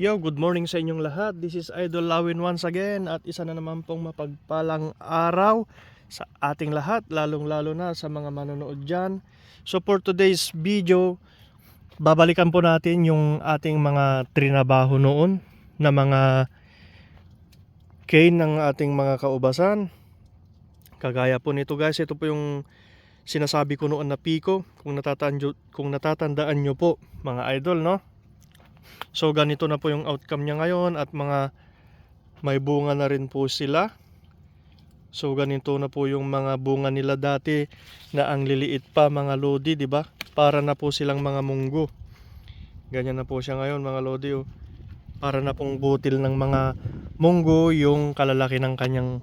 Yo, good morning sa inyong lahat. This is Idol Lawin once again at isa na naman pong mapagpalang araw sa ating lahat, lalong-lalo na sa mga manonood dyan. So for today's video, babalikan po natin yung ating mga trinabaho noon na mga cane ng ating mga kaubasan. Kagaya po nito guys, ito po yung sinasabi ko noon na Pico. Kung natatandaan, kung natatandaan nyo po mga idol, no? So ganito na po yung outcome niya ngayon at mga may bunga na rin po sila. So ganito na po yung mga bunga nila dati na ang liliit pa mga lodi, di ba? Para na po silang mga munggo. Ganyan na po siya ngayon mga lodi. Oh. Para na pong butil ng mga munggo yung kalalaki ng kanyang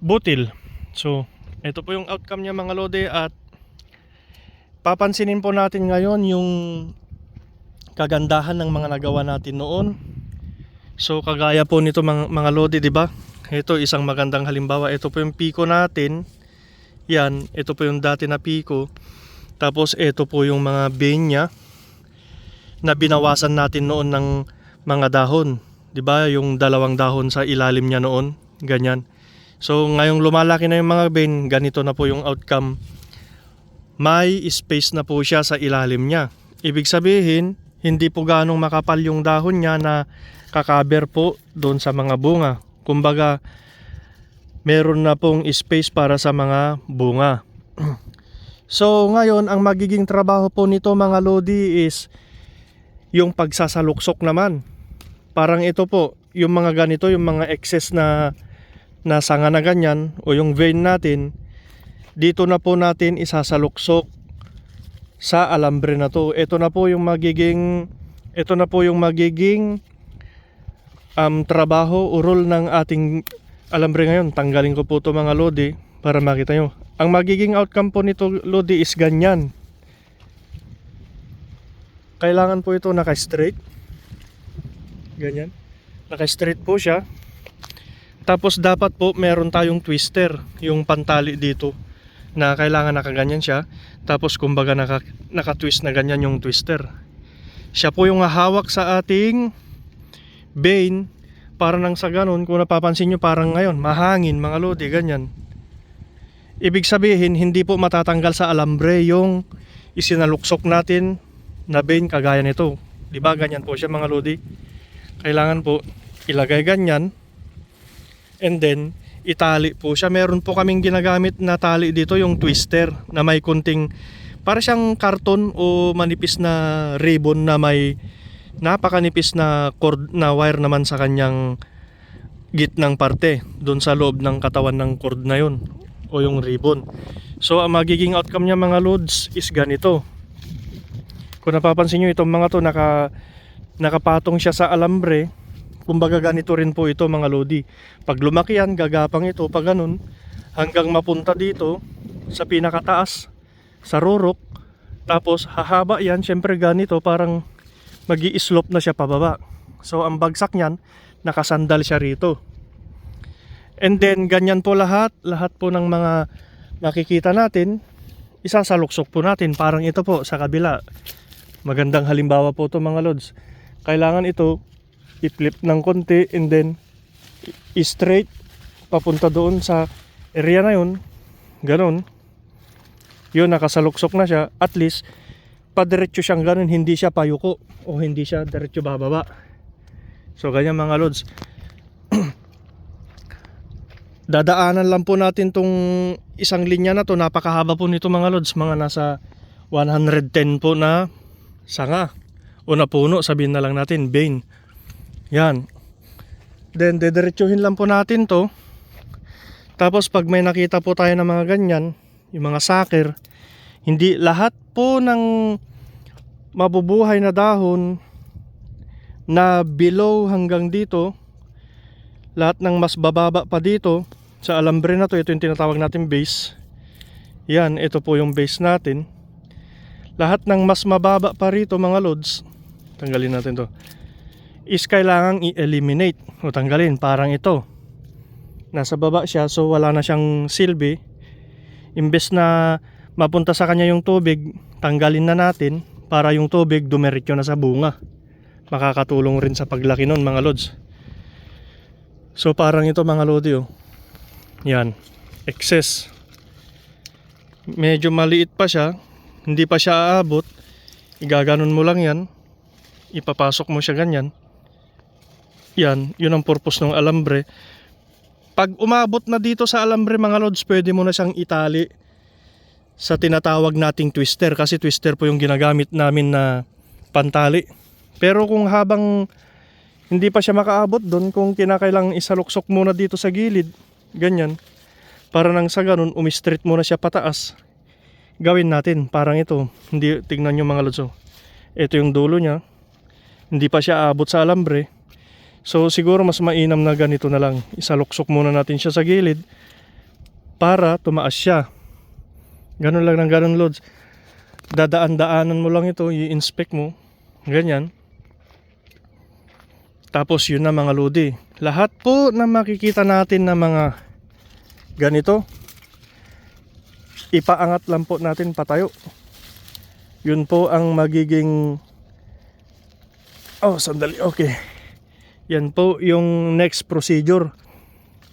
butil. So ito po yung outcome niya mga lodi at papansinin po natin ngayon yung kagandahan ng mga nagawa natin noon. So kagaya po nito mga, mga lodi, 'di ba? Ito isang magandang halimbawa. Ito po yung piko natin. Yan, ito po yung dati na piko. Tapos ito po yung mga benya na binawasan natin noon ng mga dahon. 'Di ba? Yung dalawang dahon sa ilalim niya noon, ganyan. So ngayong lumalaki na yung mga ben, ganito na po yung outcome. May space na po siya sa ilalim niya. Ibig sabihin, hindi po ganong makapal yung dahon niya na kakaber po doon sa mga bunga. Kumbaga, meron na pong space para sa mga bunga. so, ngayon, ang magiging trabaho po nito mga lodi is yung pagsasaluksok naman. Parang ito po, yung mga ganito, yung mga excess na na sanga na ganyan o yung vein natin, dito na po natin isasaluksok sa alambre na to. Ito na po yung magiging ito na po yung magiging um, trabaho o role ng ating alambre ngayon. Tanggalin ko po to mga lodi para makita nyo. Ang magiging outcome po nito lodi is ganyan. Kailangan po ito naka-straight. Ganyan. Naka-straight po siya. Tapos dapat po meron tayong twister, yung pantali dito na kailangan nakaganyan siya. Tapos kumbaga naka, naka-twist na ganyan yung twister. Siya po yung hahawak sa ating vein para nang sa ganun, kung napapansin nyo parang ngayon, mahangin mga lodi, ganyan. Ibig sabihin, hindi po matatanggal sa alambre yung isinaluksok natin na vein kagaya nito. Di ba ganyan po siya mga lodi? Kailangan po ilagay ganyan and then itali po siya. Meron po kaming ginagamit na tali dito yung twister na may kunting para siyang karton o manipis na ribbon na may napakanipis na cord na wire naman sa kanyang gitnang parte doon sa loob ng katawan ng cord na yun o yung ribbon. So ang magiging outcome niya mga loads is ganito. Kung napapansin nyo itong mga to naka, nakapatong siya sa alambre Kumbaga ganito rin po ito mga lodi. Pag lumaki yan, gagapang ito pag ganun hanggang mapunta dito sa pinakataas sa rurok. Tapos hahaba yan, syempre ganito parang mag slope na siya pababa. So ang bagsak niyan, nakasandal siya rito. And then ganyan po lahat, lahat po ng mga nakikita natin, isasaluksok po natin. Parang ito po sa kabila. Magandang halimbawa po to mga lods. Kailangan ito i-flip ng konti and then i-straight papunta doon sa area na yun. Ganun yun nakasaluksok na siya. At least padiretso siyang ganun hindi siya payuko o hindi siya diretso bababa. So ganyan mga lods. Dadaanan lang po natin tong isang linya na to. Napakahaba po nito mga lods. Mga nasa 110 po na sanga o na puno. Sabihin na lang natin vein yan. Then, dediretsuhin lang po natin to. Tapos, pag may nakita po tayo ng mga ganyan, yung mga saker, hindi lahat po ng mabubuhay na dahon na below hanggang dito, lahat ng mas bababa pa dito, sa alambre na to, ito yung tinatawag natin base. Yan, ito po yung base natin. Lahat ng mas mababa pa rito mga lods, tanggalin natin to is kailangang i-eliminate o tanggalin parang ito nasa baba siya so wala na siyang silbi imbes na mapunta sa kanya yung tubig tanggalin na natin para yung tubig dumiretso na sa bunga makakatulong rin sa paglaki nun mga lods. So parang ito mga lodi oh. Yan, excess. Medyo maliit pa siya, hindi pa siya aabot. Igaganon mo lang yan. Ipapasok mo siya ganyan. Yan, yun ang purpose ng alambre. Pag umabot na dito sa alambre mga lods, pwede mo na siyang itali sa tinatawag nating twister kasi twister po yung ginagamit namin na pantali. Pero kung habang hindi pa siya makaabot doon, kung kinakailang isaluksok muna dito sa gilid, ganyan, para nang sa ganun, umistreet muna siya pataas. Gawin natin, parang ito. Hindi, tignan nyo mga lods. oh. Ito yung dulo niya. Hindi pa siya aabot sa alambre. So siguro mas mainam na ganito na lang. Isaluksok muna natin siya sa gilid para tumaas siya. Ganun lang ng ganun loads. Dadaan-daanan mo lang ito, i-inspect mo. Ganyan. Tapos yun na mga lodi. Lahat po na makikita natin na mga ganito, ipaangat lang po natin patayo. Yun po ang magiging Oh, sandali. Okay. Yan po yung next procedure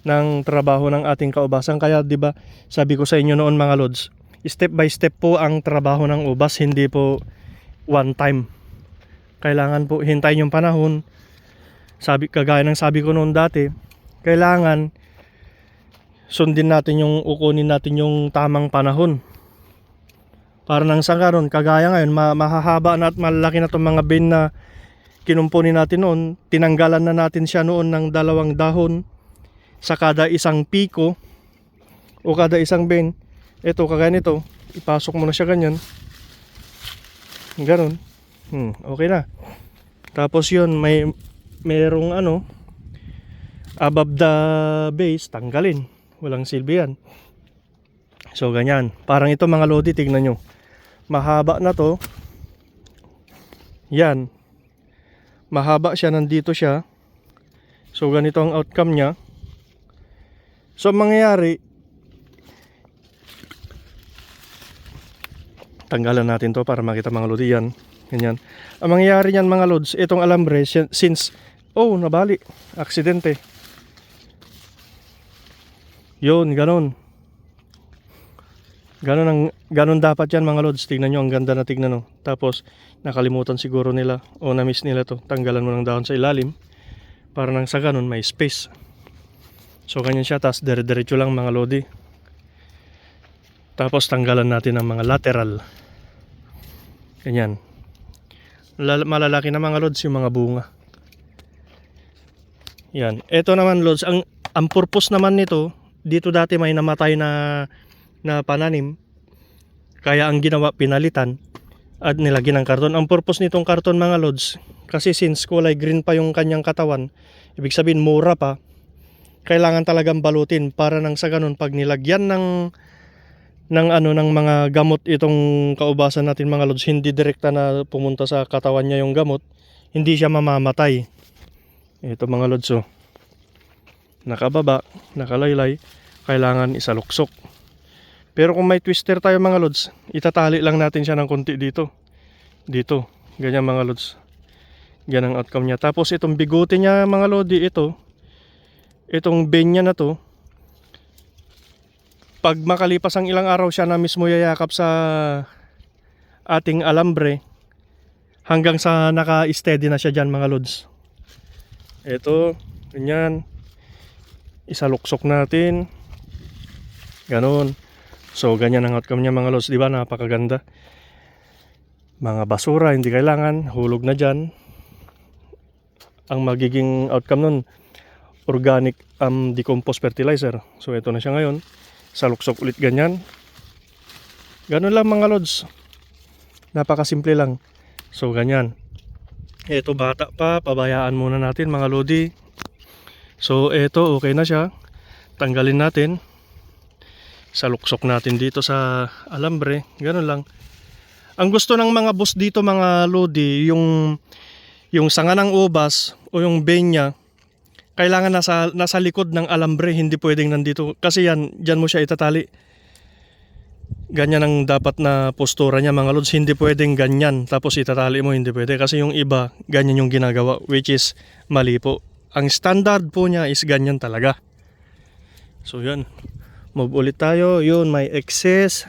ng trabaho ng ating kaubasan. Kaya 'di ba, sabi ko sa inyo noon mga lods, step by step po ang trabaho ng ubas, hindi po one time. Kailangan po hintayin yung panahon. Sabi kagaya ng sabi ko noon dati, kailangan sundin natin yung ukunin natin yung tamang panahon. Para nang sa karon, kagaya ngayon, ma- mahahaba na at malaki na itong mga bin na kinumpunin natin noon, tinanggalan na natin siya noon ng dalawang dahon sa kada isang piko o kada isang ben. Ito, kagaya nito, ipasok mo na siya ganyan. Ganon. Hmm, okay na. Tapos yun, may merong ano, above the base, tanggalin. Walang silbi yan. So, ganyan. Parang ito mga lodi, tignan nyo. Mahaba na to. Yan mahaba siya, nandito siya. So ganito ang outcome niya. So ang mangyayari, tanggalan natin to para makita mga lodi yan. Ganyan. Ang mangyayari niyan mga lods, itong alambre, si- since, oh, nabali, aksidente. Yun, ganon. Ganon, ang, ganon dapat yan mga lods. Tignan nyo, ang ganda na tignan. No? Tapos, nakalimutan siguro nila o na-miss nila to. Tanggalan mo ng dahon sa ilalim para nang sa ganon may space. So, ganyan siya. Tapos, dire-diretso lang mga lodi. Tapos, tanggalan natin ang mga lateral. Ganyan. Lal- malalaki na mga lods yung mga bunga. Yan. Ito naman lods, ang ang purpose naman nito, dito dati may namatay na na pananim. Kaya ang ginawa pinalitan at nilagyan ng karton. Ang purpose nitong karton mga lods, kasi since kulay green pa yung kanyang katawan, ibig sabihin mura pa, kailangan talagang balutin para nang sa ganun pag nilagyan ng ng ano ng mga gamot itong kaubasan natin mga lods hindi direkta na pumunta sa katawan niya yung gamot hindi siya mamamatay ito mga lods oh. nakababa nakalaylay kailangan isaluksok pero kung may twister tayo mga lods itatali lang natin siya ng konti dito dito ganyan mga lods yan ang outcome niya tapos itong bigote niya mga lodi ito itong benya na to pag makalipas ang ilang araw siya na mismo yayakap sa ating alambre hanggang sa naka-steady na siya dyan mga lods. Ito, ganyan. Isaluksok natin. Ganon. So, ganyan ang outcome niya mga lods. Di ba? Napakaganda. Mga basura, hindi kailangan. Hulog na dyan. Ang magiging outcome nun, organic um, decomposed fertilizer. So, ito na siya ngayon saluksok ulit ganyan ganun lang mga lods napakasimple lang so ganyan eto bata pa pabayaan muna natin mga lodi so eto okay na siya tanggalin natin saluksok natin dito sa alambre ganun lang ang gusto ng mga boss dito mga lodi yung yung sanga ng ubas o yung benya kailangan nasa nasa likod ng alambre, hindi pwedeng nandito kasi yan diyan mo siya itatali. ganyan ang dapat na postura niya mga lods. Hindi pwedeng ganyan tapos itatali mo, hindi pwede. Kasi yung iba, ganyan yung ginagawa which is mali po. Ang standard po niya is ganyan talaga. So yun. Move ulit tayo. Yun, may excess.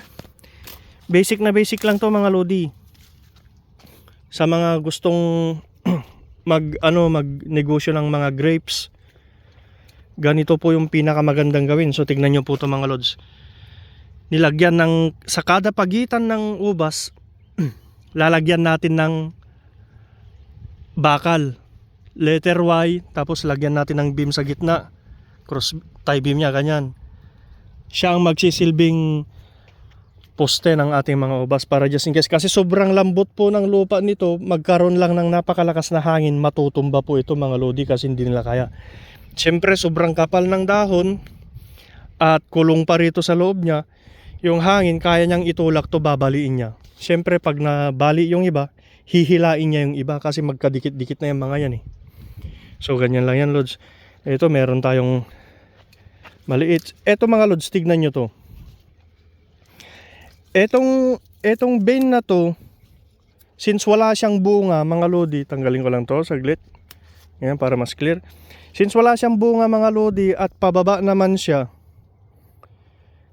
Basic na basic lang to mga lodi. Sa mga gustong mag ano magnegosyo ng mga grapes. Ganito po yung pinakamagandang gawin. So tignan niyo po to mga lods nilagyan ng sa kada pagitan ng ubas lalagyan natin ng bakal letter Y tapos lagyan natin ng beam sa gitna cross tie beam niya ganyan siya ang magsisilbing poste ng ating mga ubas para just in case kasi sobrang lambot po ng lupa nito magkaroon lang ng napakalakas na hangin matutumba po ito mga lodi kasi hindi nila kaya Siyempre sobrang kapal ng dahon at kulong pa rito sa loob niya yung hangin kaya niyang itulak to babaliin niya. Siyempre pag nabali yung iba, hihilain niya yung iba kasi magkadikit-dikit na yung mga yan eh. So ganyan lang yan Lods. Ito meron tayong maliit. Ito mga Lods, tignan nyo to. Etong, etong vein na to, since wala siyang bunga mga Lodi, tanggalin ko lang to saglit. Yan para mas clear. Since wala siyang bunga mga Lodi at pababa naman siya,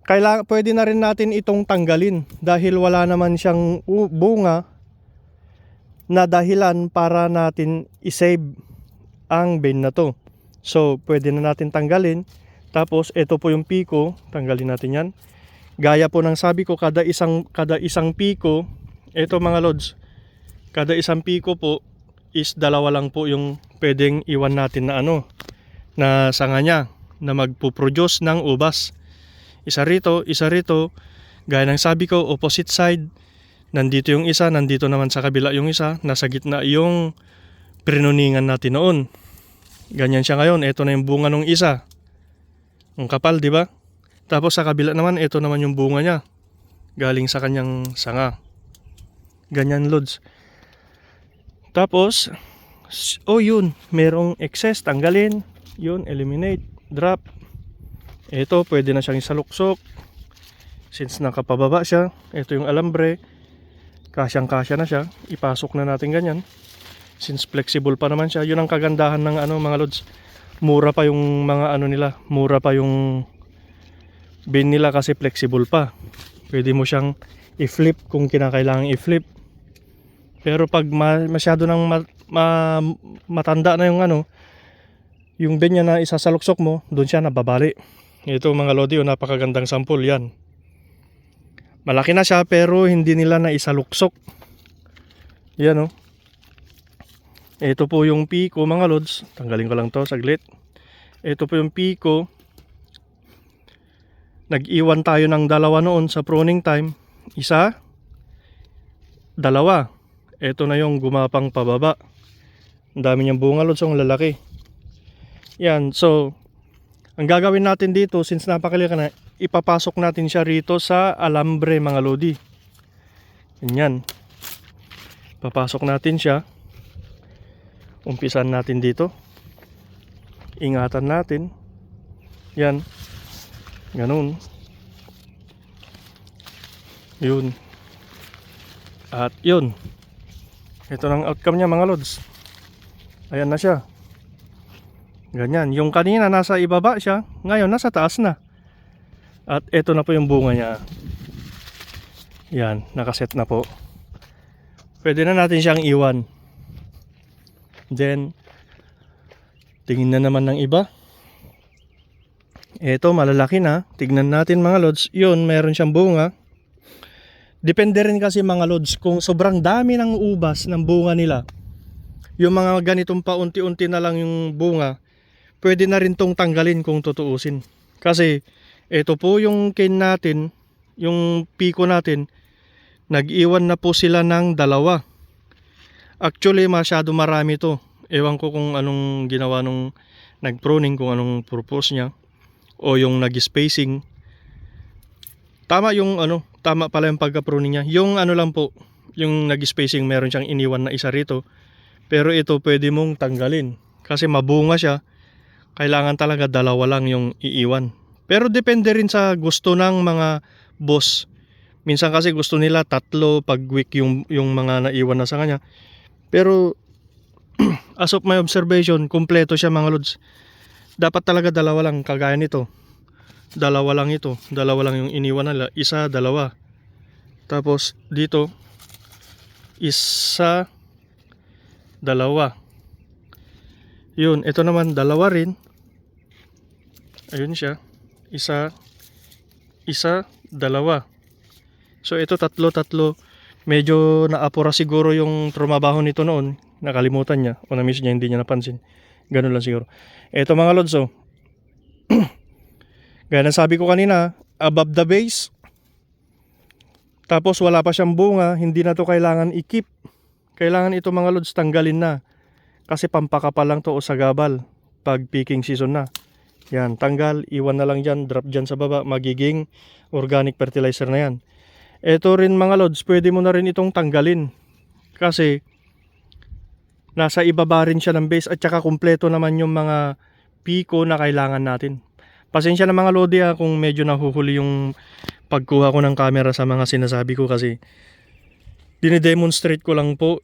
kailangan pwede na rin natin itong tanggalin dahil wala naman siyang bunga na dahilan para natin isave ang vein na to. So, pwede na natin tanggalin. Tapos, ito po yung piko. Tanggalin natin yan. Gaya po ng sabi ko, kada isang, kada isang piko, ito mga lods, kada isang piko po is dalawa lang po yung pwedeng iwan natin na ano, na sanga niya, na magpuproduce ng ubas. Isa rito, isa rito. Gaya ng sabi ko, opposite side. Nandito yung isa, nandito naman sa kabila yung isa. Nasa gitna yung prinuningan natin noon. Ganyan siya ngayon. Ito na yung bunga ng isa. Ang kapal, di ba? Tapos sa kabila naman, ito naman yung bunga niya. Galing sa kanyang sanga. Ganyan, Lods. Tapos, oh yun, merong excess, tanggalin. Yun, eliminate, drop. Ito, pwede na siyang isaluksok. Since nakapababa siya, ito yung alambre. Kasyang-kasya na siya. Ipasok na natin ganyan. Since flexible pa naman siya, yun ang kagandahan ng ano mga lods. Mura pa yung mga ano nila, mura pa yung bin nila kasi flexible pa. Pwede mo siyang i-flip kung kinakailangan i-flip. Pero pag ma- masyado nang ma- ma- matanda na yung ano, yung bin niya na isasaluksok mo, doon siya nababali. Ito mga lodi, oh, napakagandang sample yan. Malaki na siya pero hindi nila na isaluksok. Yan oh. Ito po yung piko mga lods. Tanggalin ko lang to saglit. Ito po yung piko. Nag-iwan tayo ng dalawa noon sa pruning time. Isa. Dalawa. Ito na yung gumapang pababa. Ang dami niyang bunga lods. Ang lalaki. Yan. So, ang gagawin natin dito, since napakaliit na, ipapasok natin siya rito sa alambre mga lodi. Ganyan. Papasok natin siya. Umpisan natin dito. Ingatan natin. Yan. Ganun. Yun. At yun. Ito ng outcome niya mga lods. Ayan na siya. Ganyan. Yung kanina nasa ibaba siya, ngayon nasa taas na. At ito na po yung bunga niya. Yan, nakaset na po. Pwede na natin siyang iwan. Then, tingin na naman ng iba. Ito, malalaki na. Tignan natin mga lods. Yun, meron siyang bunga. Depende rin kasi mga lods kung sobrang dami ng ubas ng bunga nila. Yung mga ganitong paunti-unti na lang yung bunga, pwede na rin tong tanggalin kung tutuusin. Kasi ito po yung cane natin, yung piko natin, nag-iwan na po sila ng dalawa. Actually, masyado marami to. Ewan ko kung anong ginawa nung nag-pruning, kung anong purpose niya. O yung nag-spacing. Tama yung ano, tama pala yung pagka-pruning niya. Yung ano lang po, yung nag-spacing, meron siyang iniwan na isa rito. Pero ito pwede mong tanggalin. Kasi mabunga siya, kailangan talaga dalawa lang yung iiwan. Pero depende rin sa gusto ng mga boss. Minsan kasi gusto nila tatlo pag week yung, yung mga naiwan na sa kanya. Pero as of my observation, kumpleto siya mga lods. Dapat talaga dalawa lang kagaya nito. Dalawa lang ito. Dalawa lang yung iniwan nila. Isa, dalawa. Tapos dito, isa, dalawa. Yun, ito naman dalawa rin. Ayun siya. Isa, isa, dalawa. So ito tatlo, tatlo. Medyo naapura siguro yung trumabaho nito noon. Nakalimutan niya. O na-miss niya, hindi niya napansin. Ganun lang siguro. Ito mga lods, oh. Gaya sabi ko kanina, above the base. Tapos wala pa siyang bunga, hindi na to kailangan i-keep. Kailangan ito mga lods tanggalin na. Kasi pampaka pa lang to o sagabal pag peaking season na. Yan, tanggal, iwan na lang dyan, drop dyan sa baba, magiging organic fertilizer na yan. Ito rin mga lods, pwede mo na rin itong tanggalin. Kasi nasa ibaba rin siya ng base at saka kumpleto naman yung mga piko na kailangan natin. Pasensya na mga lodi ha kung medyo nahuhuli yung pagkuha ko ng camera sa mga sinasabi ko kasi dinedemonstrate ko lang po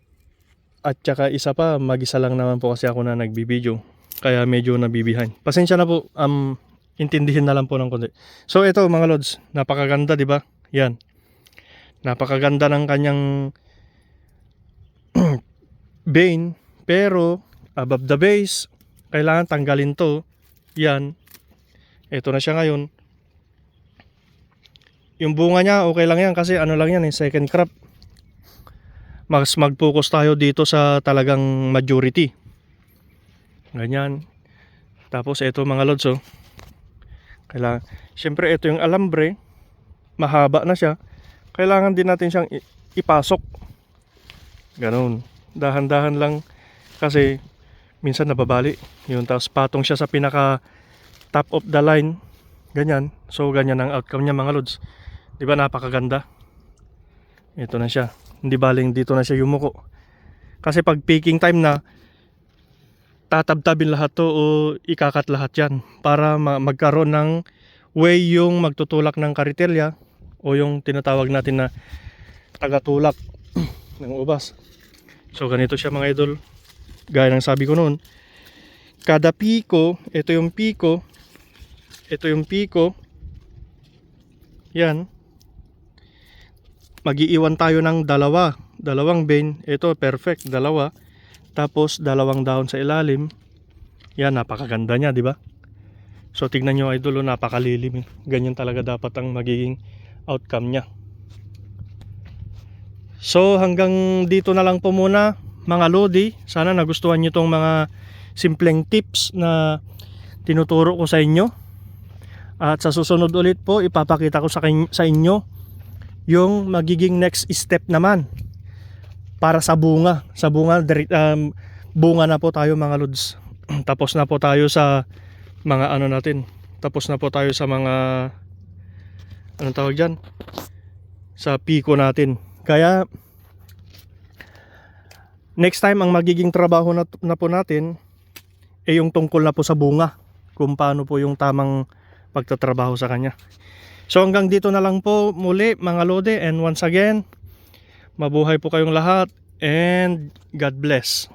at saka isa pa mag-isa lang naman po kasi ako na nagbibideo kaya medyo nabibihan. Pasensya na po um, intindihin na lang po ng konti. So ito mga lods, napakaganda 'di ba? Yan. Napakaganda ng kanyang vein pero above the base kailangan tanggalin to. Yan. Ito na siya ngayon. Yung bunga niya okay lang yan kasi ano lang yan eh, second crop. Mas mag-focus tayo dito sa talagang majority. Ganyan. Tapos ito mga lods oh. Kailangan, syempre ito yung alambre. Mahaba na siya. Kailangan din natin siyang ipasok. Ganun. Dahan-dahan lang kasi minsan nababali. Yun, tapos patong siya sa pinaka top of the line. Ganyan. So, ganyan ang outcome niya mga lods. Di ba napakaganda? Ito na siya. Hindi baling dito na siya yumuko. Kasi pag peaking time na, tatabtabin lahat to o ikakat lahat yan para ma- magkaroon ng way yung magtutulak ng karitelya o yung tinatawag natin na tagatulak ng ubas. So ganito siya mga idol. Gaya ng sabi ko noon. Kada piko, ito yung piko, ito yung piko. Yan. Magiiwan tayo ng dalawa. Dalawang vein. Ito perfect. Dalawa. Tapos dalawang dahon sa ilalim. Yan, napakaganda niya, di ba? So tignan nyo idol, oh, napakalilim. eh. Ganyan talaga dapat ang magiging outcome niya. So hanggang dito na lang po muna mga Lodi. Sana nagustuhan nyo tong mga simpleng tips na tinuturo ko sa inyo. At sa susunod ulit po, ipapakita ko sa, sa inyo yung magiging next step naman para sa bunga. Sa bunga, um, bunga na po tayo mga Lods. Tapos na po tayo sa mga ano natin. Tapos na po tayo sa mga anong tawag dyan? Sa piko natin. Kaya next time ang magiging trabaho na, na po natin ay yung tungkol na po sa bunga. Kung paano po yung tamang pagtatrabaho sa kanya. So hanggang dito na lang po muli mga lode and once again mabuhay po kayong lahat and God bless.